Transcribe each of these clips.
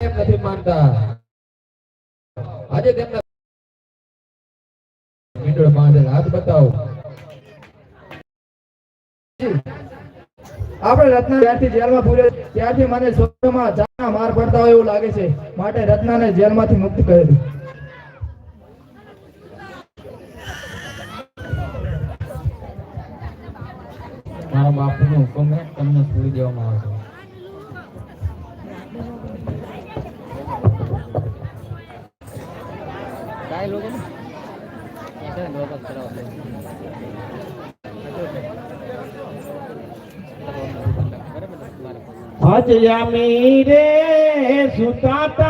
નથી માનતા આજે તેમના મીંડળ બાંધેલ હાથ બતાવો આપણે રત્ના જ્યારથી જેલમાં પૂરે ત્યારથી મને સ્વપ્નમાં જાના માર પડતા હોય એવું લાગે છે. માટે રત્નાને જેલમાંથી મુક્ત કરેલું મારા બાપુનો હુકમ છે તમને છોડી દેવામાં આવશે ભજયામી રે સુતા તારંગાલ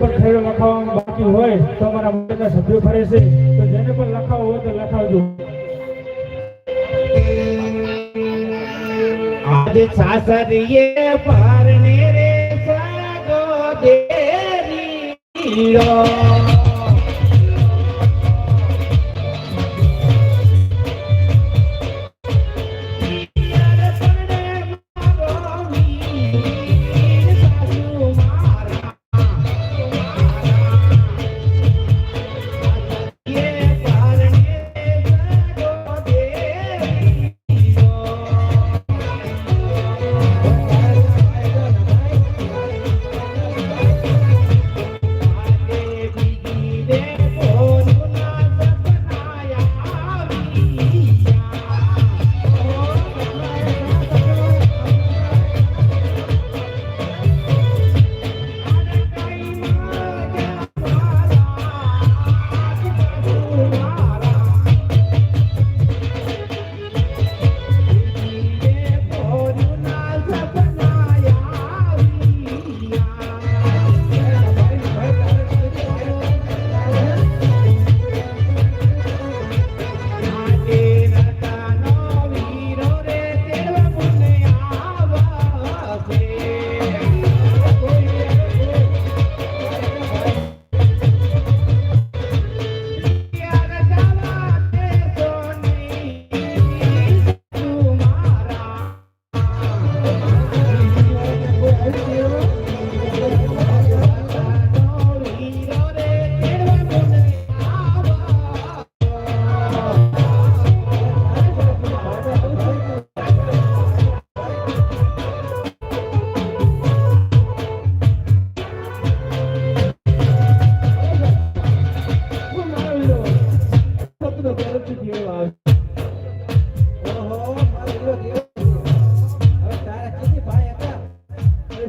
પણ થયો લખાવવાનું બાકી હોય, તો અમારા મંડળના સભ્યો ફરે છે. તો જેને પણ લખાવવું હોય તો લખાવજો. આજે સાસરીએ પારણે રે સાગો દેરી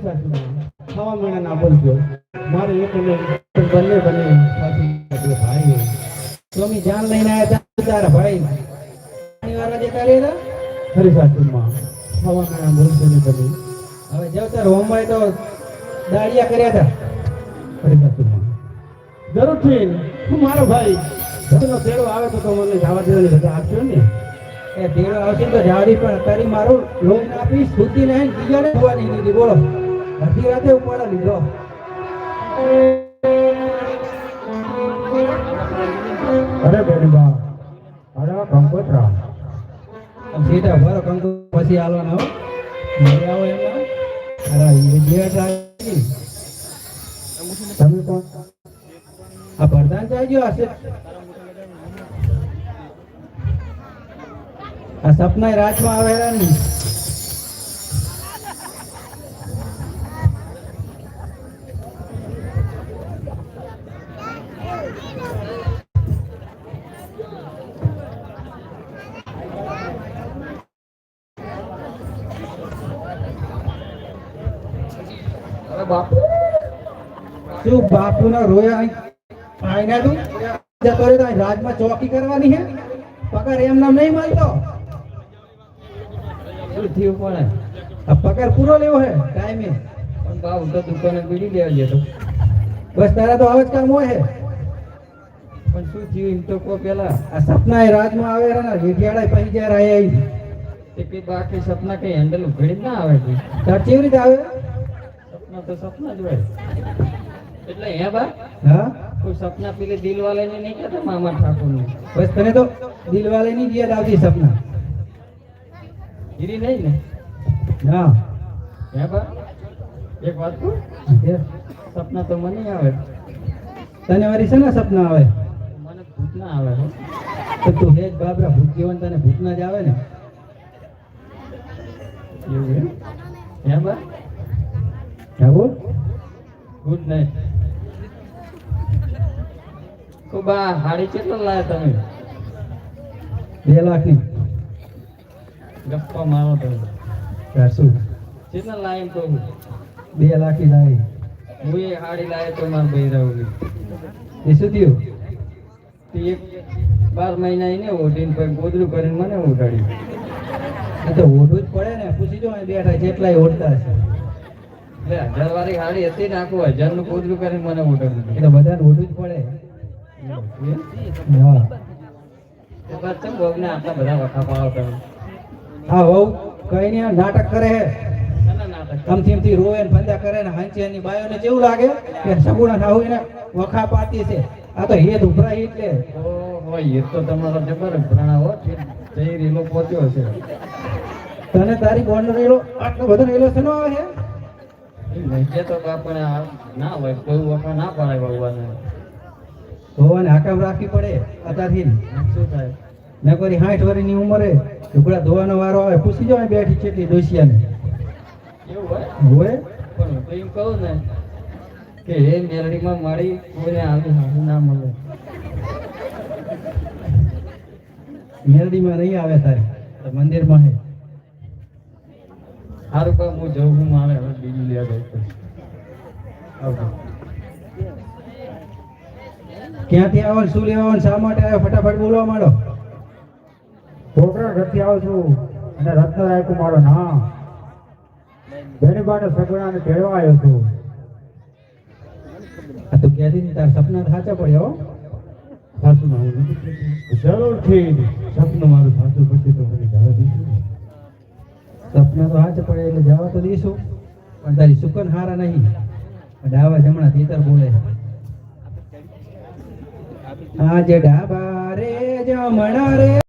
ખાવા મને ના બોલજો. મારે બંને બંને જાન લઈને હવે જો તાર તો દાડિયા કર્યા હતા હરિશાસ્ત્રમાં જરૂરથી હું મારો ભાઈ. ધનનો આવે તો મને જવા દેવાની રજા આપજો ને. એ ભેળો તો જાડી પણ તારી મારું લોન આપી સુધી નહીં બીજાને જોવાની લીધી. બોલો. અડધી રાતે ઉપાડા લીધો. અરે બેની બા અરે કંકોત્રા સીધા ભરો કંકો પછી હાલવાના હો. આવો એમાં અરે આવી તમે કોણ? આ પ્રધાન ચાલજો હશે આ સપના રાજમાં આવેલા ને. બાપુના રોયા અહીં તું જતો રહ્યો તો રાજમાં ચોકી કરવાની હે પગાર એમ નામ નહીં મળતો. થયું પણ આ પગાર પૂરો લેવો હે ટાઈમે. પણ બાપુ તો દુકાને બીડી લેવા તો. બસ તારા તો આવે જ કામ હોય હે પણ શું થયું? એમ તો કો પેલા આ સપના એ રાજમાં આવે ને રેઠિયાળા પછી જ્યારે આયા તે કે બાકી સપના કઈ હેન્ડલ ઉઘડી ના આવે તાર કેવી રીતે આવે? સપના તો સપના જ હોય. એટલે હે બા? હા? કોઈ સપના પેલી દિલવાલે ને નહીં કહેતા મામા ઠાકોર ને બસ તને તો દિલવાલે ની યાદ આવતી સપના. ગીરી નહીં ને? ના. હે બા? એક વાત કહું? સપના તો મને આવે. તને વારી છે ને સપના આવે? મને ભૂત ના આવે તો તું હેજ બાબરા ભૂત જીવન તને ભૂતના જ આવે ને. એવું એમ? હે બા? હા ગુડ નાઇટ કો બા હાડી કેટલો લાયા તમે? બે લાખની. ગપ્પા મારો તમે. ચારસો. કેટલા લાયા તો બે લાખની લાવી હું એ હાડી લાય તો માર ભાઈ રહું એ શું થયું? એક બાર મહિના એને ઓઢીને પછી ગોદરું કરીને મને ઉઠાડ્યું તો ઓઢવું જ પડે ને. પૂછી જો બેઠા જેટલાય ઓઢતા હશે. એટલે હજાર વાળી હાડી હતી ને આખું હજારનું ગોદડું કરીને મને ઉઠાડ્યું એટલે બધાને ઓઢવું જ પડે. હા. એ વાત છે ભોગને આટલા બધા વખા હા વહુ કઈ નહીં નાટક કરે હે. આમથી રોવે ને ફંદા કરે ને હાંચી એની બાયોને કેવું લાગે કે સગુણા ના હોય ને વખા પાતી છે. આ તો હેત ઉભરાય એટલે. ઓહો એ તો તમારો જબર ભ્રણા હો જઈ રેલો પહોંચ્યો છે. તને તારી બોન્ડ રેલો આટલો બધો રેલો છે આવે હે? તો આપણે ના હોય કોઈ વખા ના પડાય ભગવાને ભગવાને હાકામ રાખવી પડે અત્યારથી શું થાય? નકરી સાઠ વર્ષની ઉંમરે ઢોકળા ધોવાનો વારો આવે પૂછી જાવ બેઠી છે દોશિયાને એવું હોય? પણ હું તો એમ કહું ને કે હે મેરડીમાં મારી કોઈને આવી હાથું ના મળે. મેરડીમાં નહીં આવે તારે તો મંદિરમાં હે. સારું કામ હું જવું મારે હવે બીજું લેવા પડશે આવજો. ક્યાંથી આવો શું લેવા આવો શા માટે આવ્યો ફટાફટ બોલવા માંડો. છોકરા રથી આવું છું અને રત્ન રાયકું મારો નામ. ગરીબાને બાને સગુણાને તેડવા આવ્યો છું. આ તો કહેતી નહીં તારા સપના સાચા પડ્યા હો. સાસુ ના હું નથી. જરૂરથી સપનું મારું સાચું પછી તો મને જવા દઈશું. સપના તો સાચા પડે એટલે જવા તો દઈશું. પણ તારી સુકન હારા નહીં ડાવા જમણા તેતર બોલે. આજે ડાબા રે જમણા રે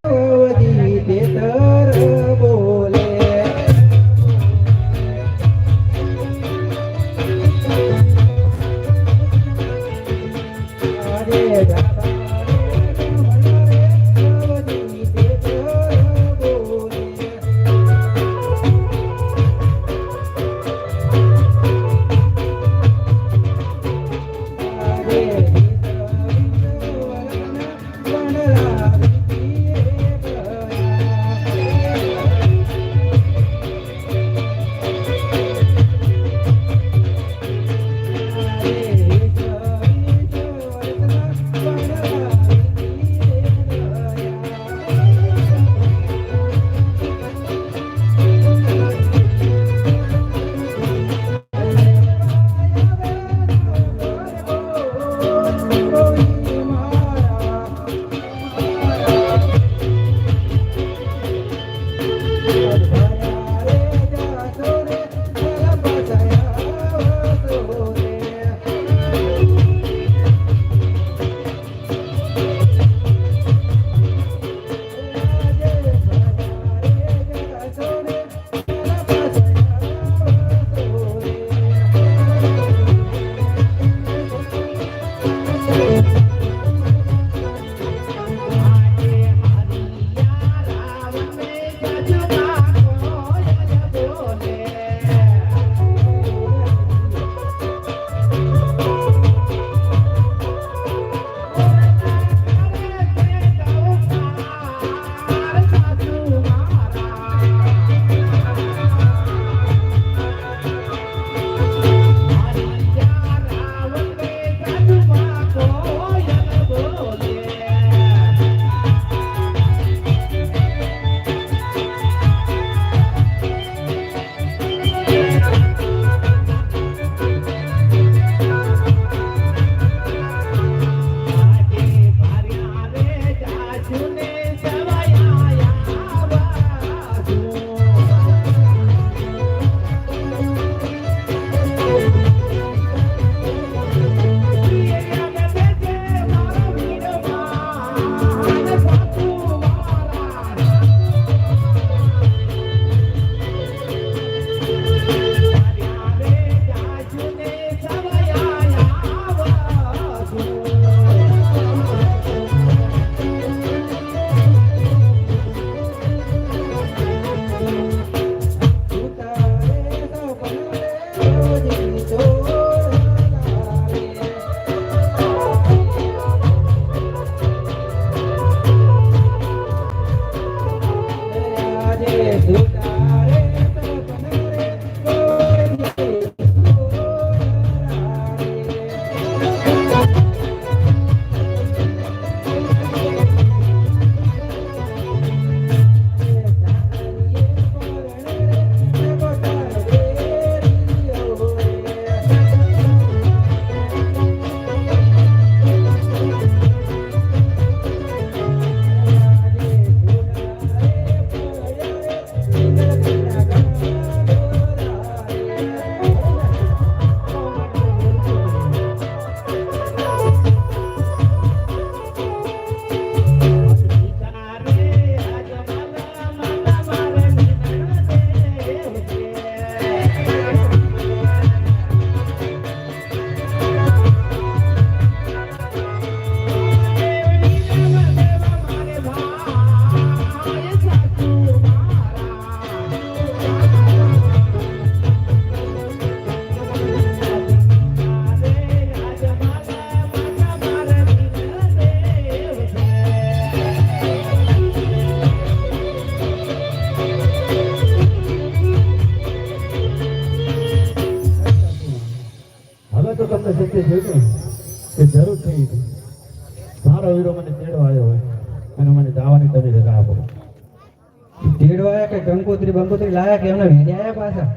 તેડવાયા કે કંકોત્રી બંકોત્રી લાયા કે એમને આયા પાછા?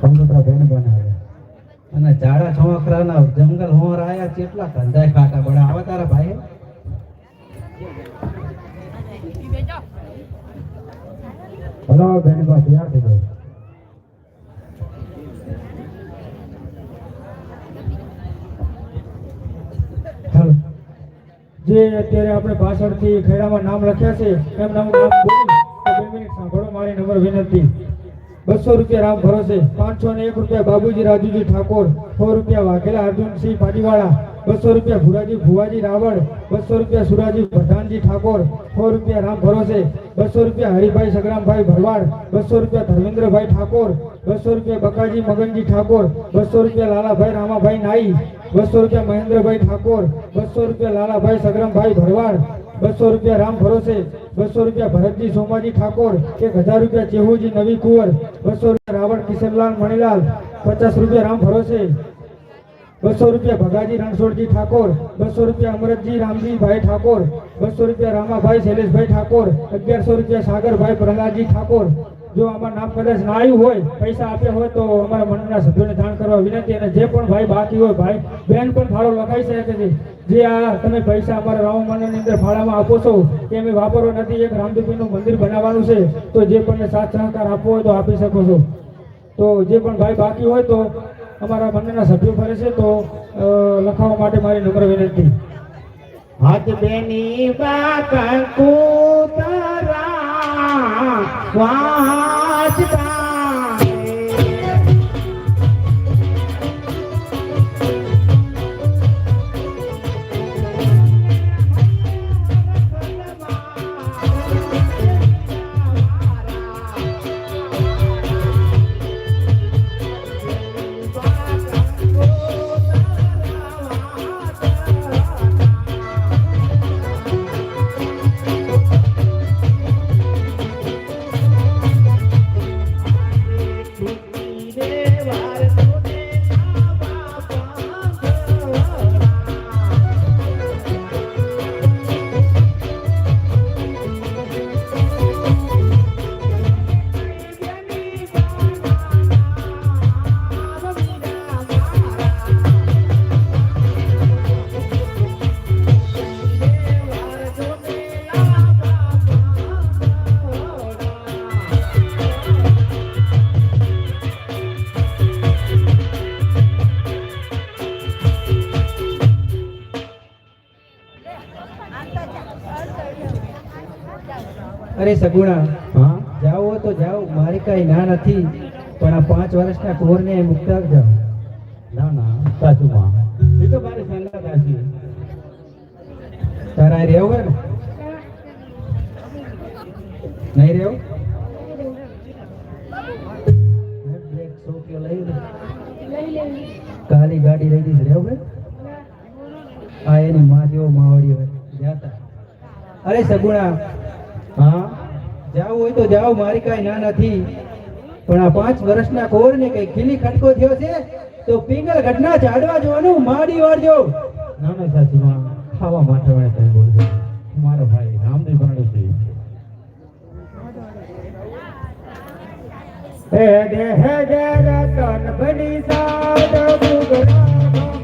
કંકોત્રા બેન બનાવે અને ઝાડા છોકરાના જંગલ હોર આયા કેટલા ધંધાય ખાટા બડા આવે તારા ભાઈ. હલો બેન બા તૈયાર થઈ ગયો. જે અત્યારે આપણે પાછળથી ખેડામાં નામ લખ્યા છે, એમના હું નામ બોલું. બે મિનિટ સાંભળો મારી નંબર વિનંતી. બસો રૂપિયા રામ ભરોસે, પાંચસો ને એક રૂપિયા બાબુજી રાજુજી ઠાકોર, સો રૂપિયા વાઘેલા અર્જુનસિંહ પાટીવાળા, બસો રૂપિયા ભુરાજી ભુવાજી રાવળ, બસો રૂપિયા સુરાજી પ્રધાનજી ઠાકોર, સો રૂપિયા રામ ભરોસે, બસો રૂપિયા હરિભાઈ સગરામભાઈ ભરવાડ, બસો રૂપિયા ધર્મેન્દ્રભાઈ ઠાકોર બસો રૂપિયા બકાજી મગનજી ઠાકોર બસો રૂપિયા લાલાભાઈ રામાભાઈ નાઈ બસો રૂપિયા મહેન્દ્રભાઈ ઠાકોર બસો રૂપિયા લાલાભાઈ સગરામભાઈ ભરવાડ બસો રૂપિયા રામ ભરોસે બસો રૂપિયા ભરતજી સોમાજી ઠાકોર એક હજાર રૂપિયા ચેહુજી નવી કુંવર બસો રૂપિયા રાવણ કિશનલાલ મણીલાલ પચાસ રૂપિયા રામ ભરોસે બસો રૂપિયા ભગાજી રણછોડજી ઠાકોર બસો રૂપિયા અમરતજી રામજી ભાઈ ઠાકોર બસો રૂપિયા રામાભાઈ શૈલેષભાઈ ઠાકોર અગિયારસો રૂપિયા સાગરભાઈ પ્રહલાદજી ઠાકોર જો આમાં નામ કદાચ ના આવ્યું હોય, પૈસા આપ્યા હોય તો અમારા મંડળના સભ્યોને જાણ કરવા વિનંતી અને જે પણ ભાઈ બાકી હોય, ભાઈ બેન પણ ફાળો લખાઈ શકે છે. જે આ તમે પૈસા અમારા રામ મંડળની અંદર ફાળામાં આપો છો તે અમે વાપરો નથી. એક રામદેવીનું મંદિર બનાવવાનું છે, તો જે પણ સાથ સહકાર આપવો હોય તો આપી શકો છો. તો જે પણ ભાઈ બાકી હોય તો અમારા મંડળના સભ્યો ફરે છે, તો લખાવવા માટે મારી નમ્ર વિનંતી. હાથ બેની બાકુ તારા વાંચતા સગુણા? હા? જાઓ તો જાઓ મારી કઈ ના નથી પણ આ પાંચ વર્ષના કોરને મુક્ત જાઓ. ના ના સાચુમાં એ તો મારી સંગાત હતી તારા રહેવું હોય ને? નહીં રહેવું? કાલી ગાડી લઈ દીધી રહેવું આ એની માં જેવો માવડી હોય. જાતા. અરે સગુણા. હા? જાવું હોય તો જાઓ, મારી કાંઈ ના નથી. પણ આ પાંચ વર્ષના કોરને કઈ ખીલી ખટકો થયો છે, તો પિંગલ ઘટના ચાડવા જવાનું, માડી વાળજો ના ના સાચુમાં ખાવા માટે વાળે કઈ બોલજો મારો ભાઈ રામદેવ ભરણો છે. હે દે હે દે, રતન બની સાદ ગુગરા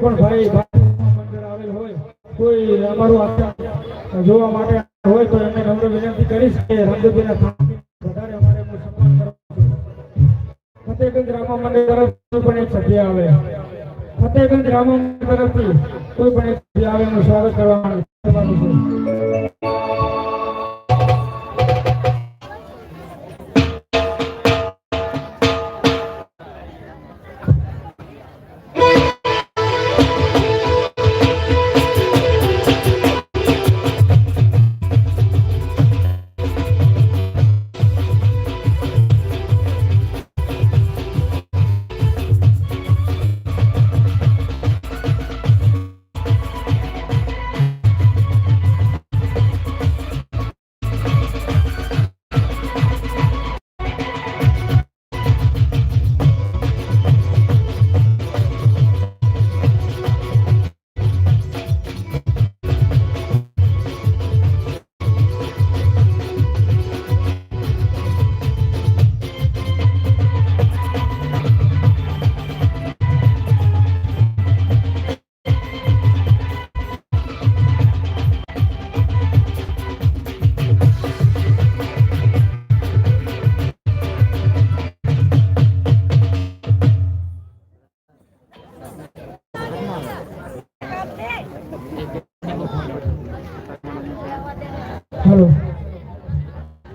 પણ ભાઈ મંદિર આવેલ હોય કોઈ અમારું જોવા માટે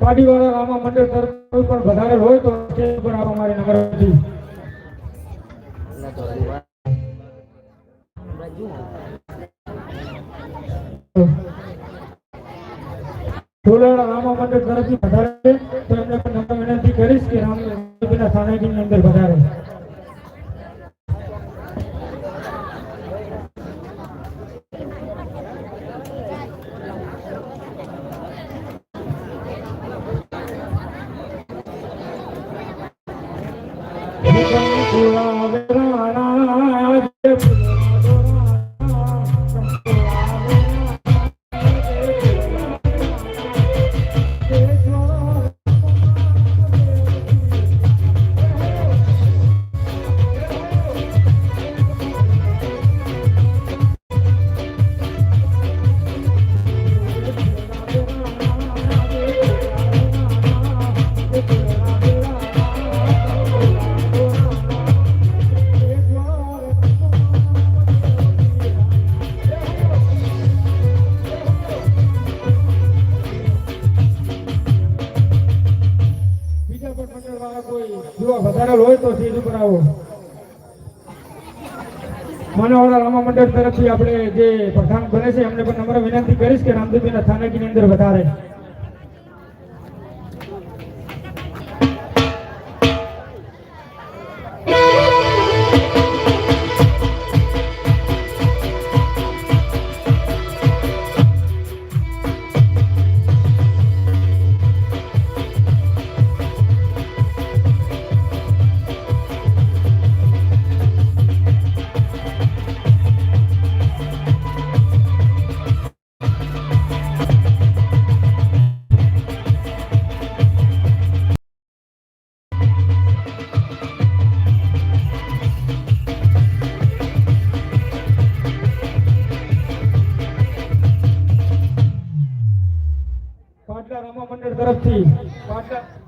પાટીવાળા રામા મંડળ તરફ પણ વધારે હોય તો પણ આપ અમારી. ઢોલાળા રામા મંડળ તરફથી વધારે તો એમને પણ વિનંતી કરીશ કે રામ સાનિધ્યની અંદર વધારે બીજા કોઈ જોવા વધારેલ હોય તો સીધું પર આવો મનોહરા રામા મંડળ તરફથી આપણે જે પ્રધાન બને છે એમને પણ નમ્ર વિનંતી કરીશ કે રામદેવીના સ્થાનકની અંદર વધારે પાટલા રામા મંડળ તરફથી પાટલા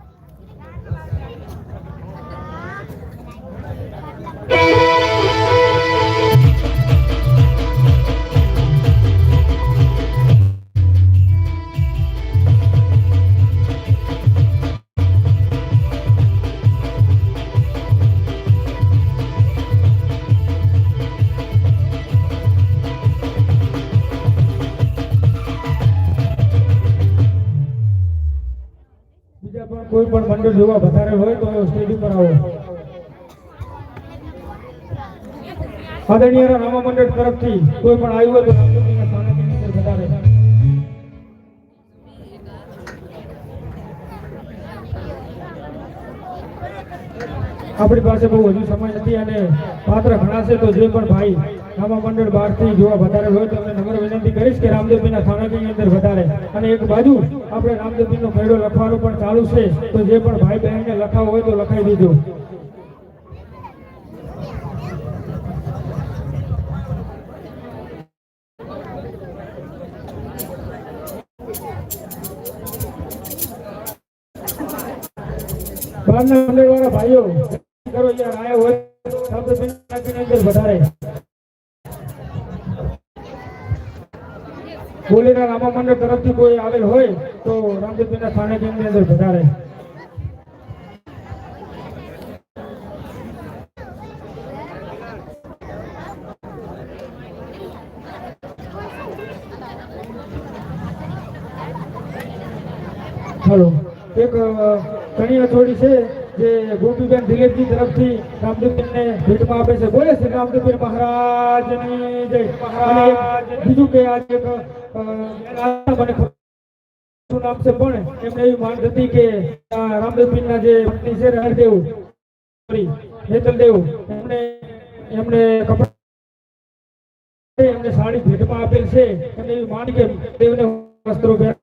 પણ મંડળ જોવા વધારે હોય તો સ્ટેજ ઉપર આવો. આદરણીય રામા મંડળ તરફથી કોઈ પણ આવ્યું હોય તો આપણી પાસે બહુ વધુ સમય નથી અને પાત્ર ઘણા છે તો જે પણ ભાઈ રામા મંડળ બહારથી જોવા વધારે હોય તો અમે નમ્ર વિનંતી કરીશ કે રામદેવપીરના થાણાની અંદર વધારે. અને એક બાજુ આપણે રામદેવપીનો મેળો લખવાનું પણ ચાલુ છે. તો જે પણ ભાઈ બહેનને લખાવો હોય તો લખાઈ મંડળવાળા ભાઈઓ, કરો યાર આયા હોય શબ્દ વધારે. બોલેના રામા મંડળ તરફથી કોઈ આવેલ હોય તો રામદેવપીરના સાનિધ્યની અંદર વધારે. હલો એક અ, કન્યા છે જે ગોપીબેન દિલીપજી તરફથી રામદેવજીને ભેટમાં આપે છે. બોલે છે રામદેવજી મહારાજની જય. મહારાજ બીજું કે આજે નામ હતી કે આ રામદેવપીરના જે છે હરદેવ સોરી, હેતલદેવ, એમને એમને સાડી ભેટમાં આપેલ છે. એમને એવી માંગ દેવને વસ્ત્રો પહેર